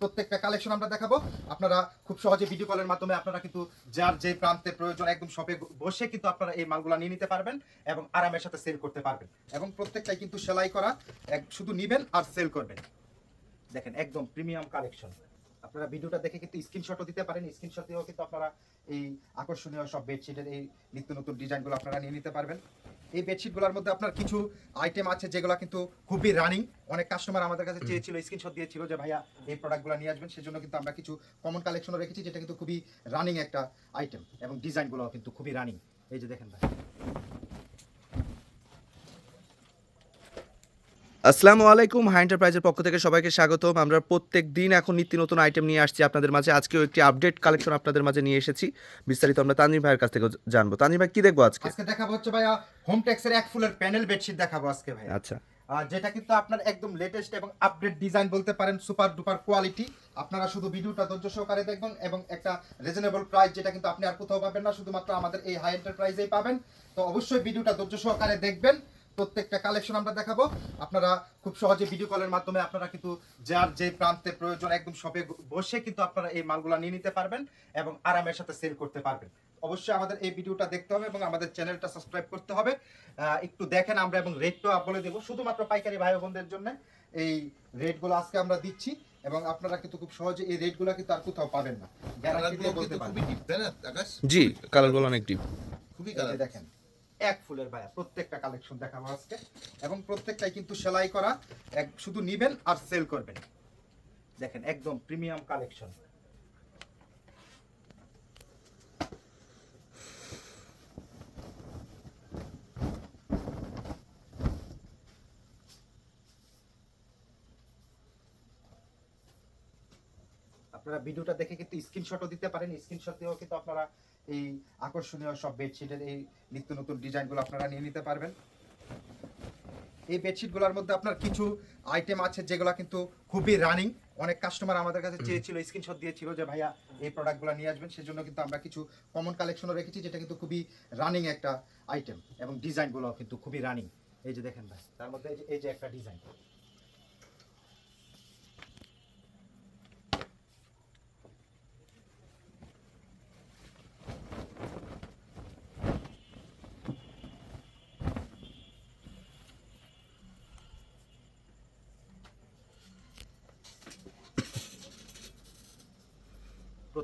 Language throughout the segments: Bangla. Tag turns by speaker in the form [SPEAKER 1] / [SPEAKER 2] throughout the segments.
[SPEAKER 1] প্রত্যেকটা কালেকশন আমরা দেখাবো। আপনারা খুব সহজে ভিডিও কলের মাধ্যমে আপনারা কিন্তু যার যে প্রান্তে প্রয়োজন একদম শপে বসে কিন্তু আপনারা এই মালগুলো নিয়ে নিতে পারবেন এবং আরামের সাথে সেল করতে পারবেন। এবং প্রত্যেকটাই কিন্তু সেলাই করা শুধু নিবেন আর সেল করবেন। দেখেন, একদম প্রিমিয়াম কালেকশন আপনারা ভিডিওটা দেখে কিন্তু স্ক্রিনশটও দিতে পারেন। স্ক্রিনশট দিয়েও কিন্তু আপনারা এই আকর্ষণীয় সব বেডশিটের এই নিত্য নতুন ডিজাইনগুলো আপনারা নিয়ে নিতে পারবেন। এই বেডশিটগুলোর মধ্যে আপনার কিছু আইটেম আছে যেগুলো কিন্তু খুবই রানিং অনেক কাস্টমার আমাদের কাছে চেয়েছিল স্ক্রিনশট দিয়েছিল যে, ভাইয়া, এই প্রোডাক্টগুলো নিয়ে আসবেন। সেজন্য কিন্তু আমরা কিছু কমন কালেকশনও রেখেছি, যেটা কিন্তু খুবই রানিং একটা আইটেম এবং ডিজাইনগুলো কিন্তু খুবই রানিং এই যে দেখেন ভাই।
[SPEAKER 2] আসসালামু আলাইকুম হাই এন্টারপ্রাইজের পক্ষ থেকে সবাইকে স্বাগতম। আমরা প্রত্যেক দিন এখন নিত্য নতুন আইটেম নিয়ে আসছি আপনাদের মাঝে। আজকেও একটি আপডেট কালেকশন আপনাদের মাঝে নিয়ে এসেছি। বিস্তারিত আমরা তানজিম ভাইয়ের কাছ থেকে জানব। তানজিম ভাই কি দেখব আজকে?
[SPEAKER 1] আজকে দেখাবো হচ্ছে ভাইয়া হোম টেক্সের এক ফুলের প্যানেল বেডশিট দেখাবো আজকে ভাই
[SPEAKER 2] আচ্ছা।
[SPEAKER 1] আর যেটা কিন্তু আপনার একদম লেটেস্ট এবং আপডেট ডিজাইন বলতে পারেন সুপার ডুপার কোয়ালিটি আপনারা শুধু ভিডিওটা ধৈর্য সহকারে দেখবেন এবং একটা রিজনেবল প্রাইস যেটা কিন্তু আপনি আর কোথাও পাবেন না শুধুমাত্র আমাদের এই হাই এন্টারপ্রাইজেই পাবেন। তো অবশ্যই ভিডিওটা ধৈর্য সহকারে দেখবেন। প্রত্যেকটা কালেকশন আমরা দেখাবো। আপনারা খুব সহজে ভিডিও কলের মাধ্যমে আপনারা কিন্তু যার যে প্রান্তে প্রয়োজন একদম সবে বসে কিন্তু আপনারা এই মালগুলো নিয়ে নিতে পারবেন এবং আরামের সাথে সেল করতে পারবেন। অবশ্যই আমাদের এই ভিডিওটা দেখতে হবে এবং আমাদের চ্যানেলটা সাবস্ক্রাইব করতে হবে। একটু দেখেন আমরা এবং রেটটাও বলে দেবো। শুধুমাত্র পাইকারি ভাই বোনদের জন্য এই রেটগুলো আজকে আমরা দিচ্ছি এবং আপনারা কিন্তু খুব সহজে এই রেটগুলো কিন্তু আর কোথাও পাবেন না। গ্যারান্টি দিয়ে বলতে পারেন।
[SPEAKER 3] খুবই ডিপ তাই না আকাশ?
[SPEAKER 2] জি কালারগুলো অনেক ডিপ
[SPEAKER 3] খুবই কালার
[SPEAKER 1] দেখেন। এক ফুলের ভাইয়া, প্রত্যেকটা কালেকশন দেখাবো আজকে। এবং প্রত্যেকটাই কিন্তু সেলাই করা, এক শুধু নিবেন আর সেল করবেন। দেখেন, একদম প্রিমিয়াম কালেকশন আপনারা ভিডিওটা দেখে কিন্তু স্ক্রিনশটও দিতে পারেন। স্ক্রিনশট দিয়েও কিন্তু আপনারা এই আকর্ষণীয় সব বেডশিটের এই নিত্য নতুন ডিজাইনগুলো আপনারা নিয়ে নিতে পারবেন। এই বেডশিটগুলোর মধ্যে আপনার কিছু আইটেম আছে যেগুলো কিন্তু খুবই রানিং অনেক কাস্টমার আমাদের কাছে চেয়েছিল স্ক্রিনশট দিয়েছিল যে ভাইয়া এই প্রোডাক্টগুলো নিয়ে আসবেন। সেজন্য কিন্তু আমরা কিছু কমন কালেকশনও রেখেছি যেটা কিন্তু খুবই রানিং একটা আইটেম এবং ডিজাইনগুলো কিন্তু খুবই রানিং এই যে দেখেন ভাই তার মধ্যে এই যে- এই যে একটা ডিজাইন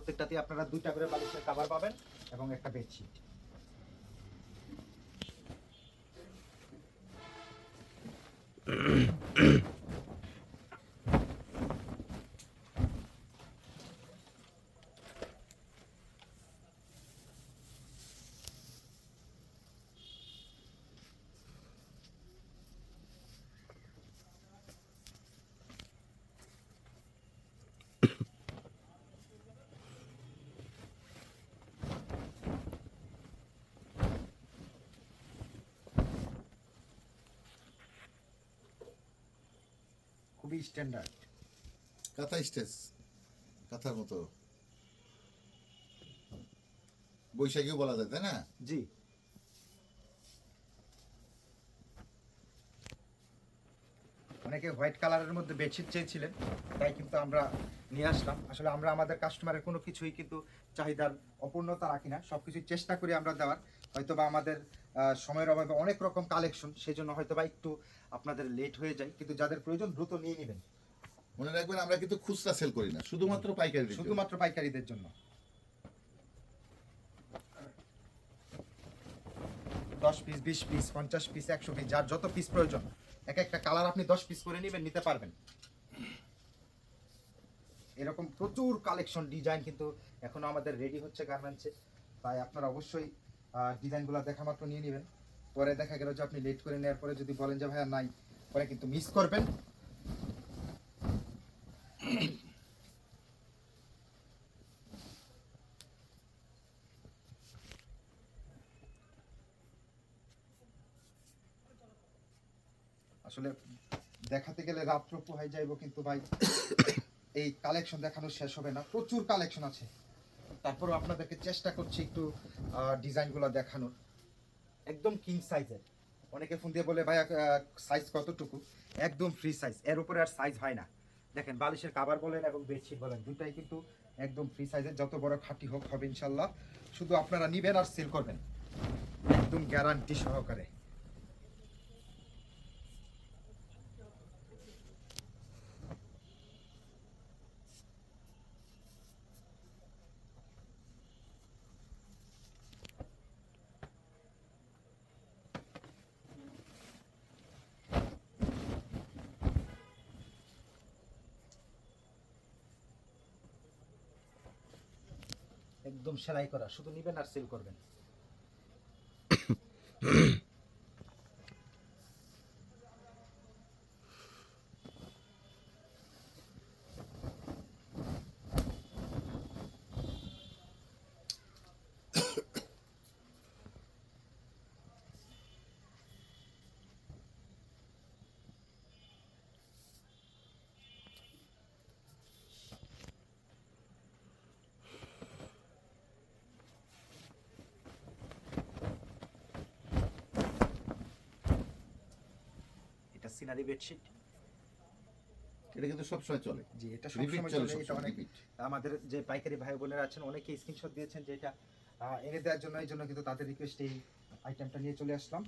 [SPEAKER 1] প্রত্যেকটাতে আপনারা দুইটা করে বালিশের কাভার পাবেন এবং একটা বেডশিট খুবই স্ট্যান্ডার্ড
[SPEAKER 3] কাঁথা স্টেজ কাঁথার মতো। বৈশাখীও বলা যায় তাই না?
[SPEAKER 1] জি। অনেকে হোয়াইট কালারের মধ্যে বেডশিট চেয়েছিলেন তাই কিন্তু আমরা নিয়ে আসলাম। আসলে আমরা আমাদের কাস্টমারের কোনো কিছুই কিন্তু চাহিদার অপূর্ণতা রাখি না। সব কিছুই চেষ্টা করি আমরা দেওয়ার। হয়তোবা আমাদের সময়ের অভাবে অনেক রকম কালেকশন সেই জন্য হয়তোবা একটু আপনাদের লেট হয়ে যায় কিন্তু যাদের প্রয়োজন দ্রুত নিয়ে নেবেন।
[SPEAKER 3] মনে রাখবেন আমরা কিন্তু খুচরা সেল করি না শুধুমাত্র পাইকারি
[SPEAKER 1] শুধুমাত্র পাইকারিদের জন্য। দশ পিস বিশ পিস পঞ্চাশ পিস একশো পিস যার যত পিস প্রয়োজন এক একটা কালার আপনি দশ পিস করে নেবেন নিতে পারবেন। এরকম প্রচুর কালেকশন ডিজাইন কিন্তু এখনও আমাদের রেডি হচ্ছে গার্মেন্টসে তাই আপনারা অবশ্যই ডিজাইনগুলো দেখা মাত্র নিয়ে নেবেন। পরে দেখা গেল যে আপনি লেট করে নেওয়ার পরে যদি বলেন যে, ভাইয়া, নাই। পরে কিন্তু মিস করবেন। আসলে দেখাতে গেলে রাত্র পোহাই যাইব কিন্তু ভাই, এই কালেকশন দেখানো শেষ হবে না। প্রচুর কালেকশন আছে। তারপরেও আপনাদেরকে চেষ্টা করছি একটু ডিজাইনগুলো দেখানোর। একদম কিং সাইজের অনেকে ফোন দিয়ে বলে ভাই সাইজ কতটুকু? একদম ফ্রি সাইজ এর উপরে আর সাইজ হয় না। দেখেন, বালিশের কাবার বলেন এবং বেডশিট বলেন দুটাই কিন্তু একদম ফ্রি সাইজের যত বড় খাঁটি হোক, হবে ইনশাল্লাহ। শুধু আপনারা নিবেন আর সেল করবেন। একদম গ্যারান্টি সহকারে। একদম সেলাই করা শুধু নিবেন আর সেল করবেন। সিনারি বেডশিট
[SPEAKER 3] এটা কিন্তু সবসময় চলে।
[SPEAKER 1] জি এটা সবসময়
[SPEAKER 3] চলে
[SPEAKER 1] এটা অনেক আমাদের যে পাইকারি ভাই বোনেরা আছেন অনেকে স্ক্রিনশট দিয়েছেন যে এটা এনে দেওয়ার জন্য এই জন্য কিন্তু তাদের রিকোয়েস্ট এই আইটেমটা নিয়ে চলে আসলাম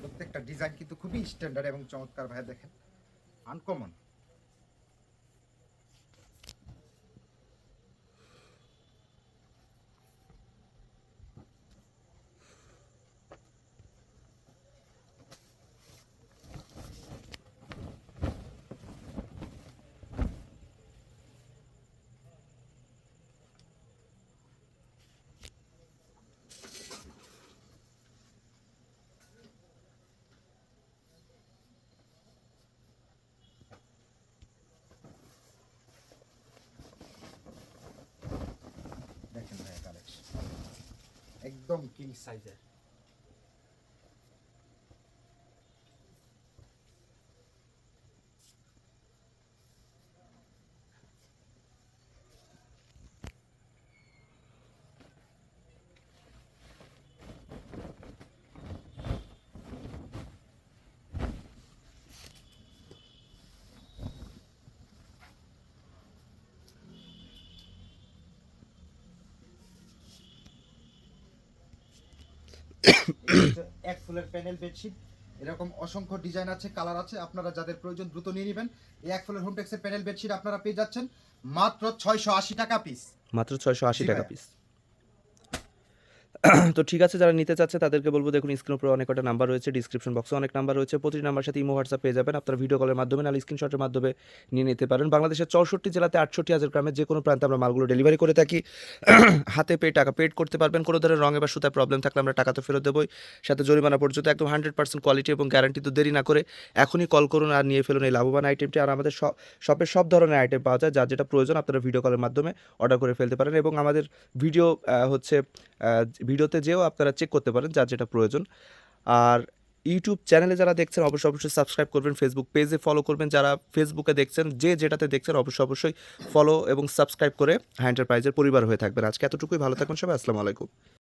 [SPEAKER 1] প্রত্যেকটা ডিজাইন কিন্তু খুবই স্ট্যান্ডার্ড এবং চমৎকার ভাই দেখেন। আনকমন দেখেন ভাই কালেকশন একদম কিং সাইজের এক ফুলের প্যানেল বেডশিট এরকম অসংখ্য ডিজাইন আছে কালার আছে আপনারা যাদের প্রয়োজন দ্রুত নিয়ে নেবেন। এই এক ফুলের হোমটেক্সের প্যানেল বেডশিট আপনারা পেয়ে যাচ্ছেন মাত্র ছয়শো আশি টাকা পিস
[SPEAKER 2] মাত্র ছয়শো আশি টাকা পিস তো ঠিক আছে, যারা নিতে চাচ্ছে তাদেরকে বলব, দেখুন স্ক্রিন উপরে অনেক কটা নাম্বার রয়েছে ডিসক্রিপশন বক্সে অনেক নাম্বার রয়েছে। প্রতিটি নাম্বার সাথে ইমো হোয়াটসঅ্যাপ পেয়ে যাবেন। আপনারা ভিডিও কলের মাধ্যমে নাহলে স্ক্রিনশটের মাধ্যমে নিয়ে নিতে পারেন। বাংলাদেশের চৌষট্টি জেলাতে আটষট্টি হাজার গ্রামের যে কোনো প্রান্তে আমরা মালগুলো ডেলিভারি করে থাকি। হাতে পেয়ে টাকা পেড করতে পারবেন। কোনো ধরনের রঙে বা সুতায় প্রবলেম থাকলে আমরা টাকা তো ফেরত দেবোই। সাথে জরিমানা পর্যন্ত একদম হান্ড্রেড পার্সেন্ট কোয়ালিটি এবং গ্যারান্টি তো দেরি না করে এখনই কল করুন আর নিয়ে ফেলুন এই লাভবান আইটেমটি আর আমাদের শপে সব ধরনের আইটেম পাওয়া যায়, যার যেটা প্রয়োজন আপনারা ভিডিও কলের মাধ্যমে অর্ডার করে ফেলতে পারেন। এবং আমাদের ভিডিও হচ্ছে ভিডিওতে যেও আপনারা চেক করতে পারেন যার যেটা প্রয়োজন। আর ইউটিউব চ্যানেলে যারা দেখছেন, অবশ্যই অবশ্যই সাবস্ক্রাইব করবেন ফেসবুক পেজে ফলো করবেন। যারা ফেসবুকে দেখছেন, যে যেটাতে দেখছেন, অবশ্যই অবশ্যই ফলো এবং সাবস্ক্রাইব করে হ্যান্ডারপ্রাইজের পরিবার হয়ে থাকবেন। আজকে এতটুকুই, ভালো থাকবেন সবাই, আসসালামু আলাইকুম।